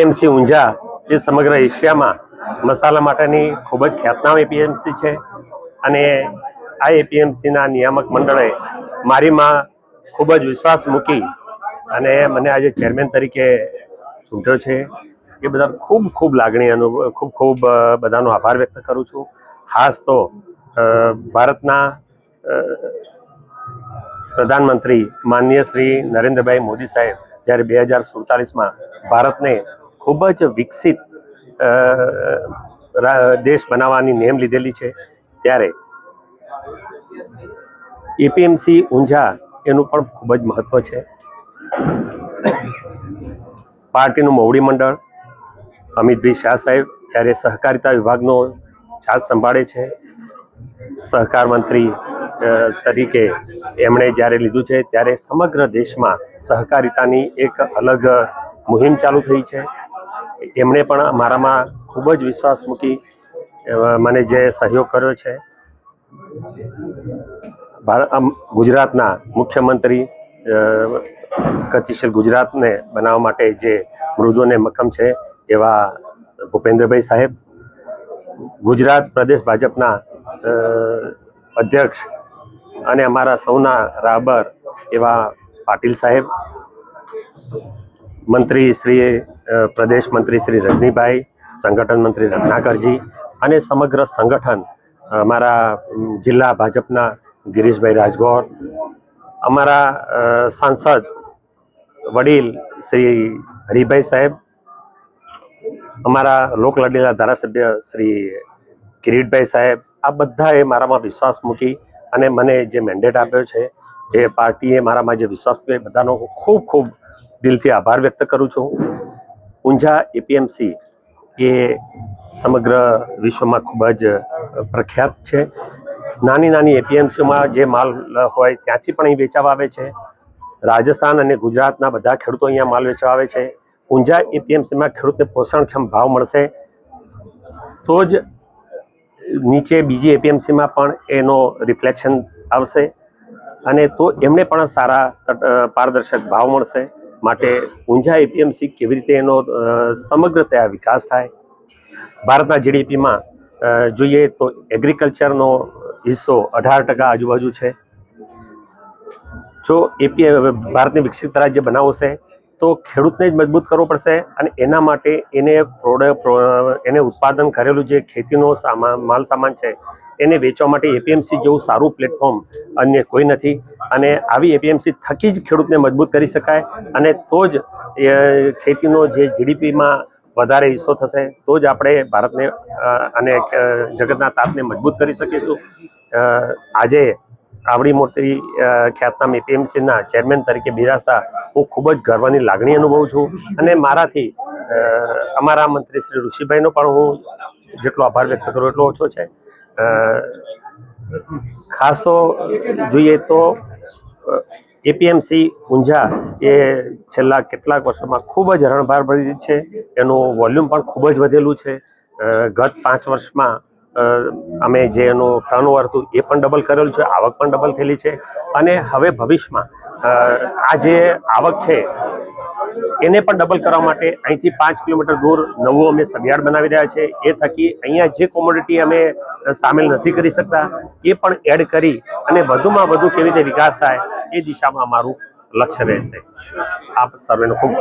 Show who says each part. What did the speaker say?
Speaker 1: APMC Unjha એ સમગ્ર એશિયામાં મસાલા માટેની ખૂબ જ ખ્યાતનામ એપીએમસી છે. અને આ એપીએમસીના નિયામક મંડળે મારીમાં ખૂબ જ વિશ્વાસ મૂકી અને મને આજે ચેરમેન તરીકે ચૂંટ્યો છે. એ બધા ખૂબ ખૂબ લાગણી અનુભવ ખૂબ ખૂબ બધાનો આભાર વ્યક્ત કરું છું. ખાસ તો ભારતના પ્રધાનમંત્રી માનનીય શ્રી નરેન્દ્રભાઈ મોદી સાહેબ જ્યારે બે હજાર સુડતાલીસમાં ભારતને ખૂબ જ વિકસિત દેશ બનાવવાની નેમ લીધેલી છે. ત્યારે એપીએમસી ઊંઝા એનું પણ ખૂબ જ મહત્વ છે. પાર્ટીનું મોવડી મંડળ, અમિતભાઈ શાહ સાહેબ ત્યારે સહકારિતા વિભાગનો ચાર્જ સંભાળે છે. સહકાર મંત્રી તરીકે એમણે જ્યારે લીધું છે, ત્યારે સમગ્ર દેશમાં સહકારિતાની એક અલગ મુહિમ ચાલુ થઈ છે. એમણે પણ મારામાં ખૂબ જ વિશ્વાસ મૂકી મને જે સહયોગ કર્યો છે. ભારત ગુજરાતના મુખ્યમંત્રી કચ્છીશીલ ગુજરાતને બનાવવા માટે જે મૃદુ અને મક્કમ છે એવા ભૂપેન્દ્રભાઈ સાહેબ, ગુજરાત પ્રદેશ ભાજપના અધ્યક્ષ અને અમારા સૌના રાબર એવા પાટીલ સાહેબ મંત્રી શ્રી પ્રદેશ મંત્રી શ્રી રજનીભાઈ, સંગઠન મંત્રી રત્નાકરજી અને સમગ્ર સંગઠન અમારા જિલ્લા ભાજપના ગિરીશભાઈ રાજગોર, અમારા સાંસદ વડીલ શ્રી હરિભાઈ સાહેબ, અમારા લોકલાડીલા ધારાસભ્ય શ્રી કિરીટભાઈ સાહેબ, આ બધાએ મારામાં વિશ્વાસ મૂકી અને મને જે મેન્ડેટ આપ્યો છે, એ પાર્ટીએ મારામાં જે વિશ્વાસ એ બધાનો ખૂબ ખૂબ દિલથી આભાર વ્યક્ત કરું છું. ઊંઝા એપીએમસી એ સમગ્ર વિશ્વમાં ખૂબ જ પ્રખ્યાત છે. નાની નાની એપીએમસીમાં જે માલ હોય ત્યાંથી પણ અહીં વેચાવા આવે છે. રાજસ્થાન અને ગુજરાતના બધા ખેડૂતો અહીંયા માલ વેચવા આવે છે. ઊંઝા એપીએમસીમાં ખેડૂતને પોષણક્ષમ ભાવ મળશે. તો જ નીચે બીજી એપીએમસીમાં પણ એનો રિફ્લેક્શન આવશે. અને તો એમને પણ સારા પારદર્શક ભાવ મળશે. માટે ઊંઝા એપીએમસી કેવી રીતે એનો સમગ્રતયા વિકાસ થાય? ભારતના જીડીપીમાં જોઈએ તો એગ્રીકલ્ચરનો હિસ્સો અઢાર ટકા આજુબાજુ છે. જો એપી ભારતને વિકસિત રાજ્ય બનાવશે, તો ખેડૂતને જ મજબૂત કરવો પડશે અને એના માટે એને એને ઉત્પાદન કરેલું જે ખેતીનો સામાન માલ સામાન છે, એને વેચવા માટે એપીએમસી જેવું સારું પ્લેટફોર્મ અન્ય કોઈ નથી. અને આવી એપીએમસી થકી જ ખેડૂતને મજબૂત કરી શકાય અને તો જ ખેતીનો જે જીડીપીમાં વધારે હિસ્સો થશે, તો જ આપણે ભારતને અને જગતના તાપને મજબૂત કરી શકીશું. આજે આવડી મોટી ખ્યાતનામ એપીએમસીના ચેરમેન તરીકે બિરાજતા હું ખૂબ જ ગર્વની લાગણી અનુભવું છું અને મારાથી અમારા મંત્રી શ્રી ઋષિભાઈનો પણ હું જેટલો આભાર વ્યક્ત કરું એટલો ઓછો છે. ખાસ તો જોઈએ તો એપીએમસી ઊંઝા એ છેલ્લા કેટલાક વર્ષોમાં ખૂબ જ હરણભાર ભરી છે. એનું વોલ્યુમ પણ ખૂબ જ વધેલું છે. ગત પાંચ વર્ષમાં અમે જે એનું ટર્નઓવર હતું એ પણ ડબલ કરેલું છે, આવક પણ ડબલ થયેલી છે. અને હવે ભવિષ્યમાં આ જે આવક છે એને પણ ડબલ કરવા માટે અહીંથી પાંચ કિલોમીટર દૂર નવું અમે સબયાર્ડ બનાવી રહ્યા છે એ થકી અહીંયા જે કોમોડિટી અમે સામેલ નથી કરી શકતા, એ પણ એડ કરી અને વધુમાં વધુ કેવી રીતે વિકાસ થાય એ દિશામાં અમારું લક્ષ્ય રહેશે આપ સર્વેનો ખૂબ.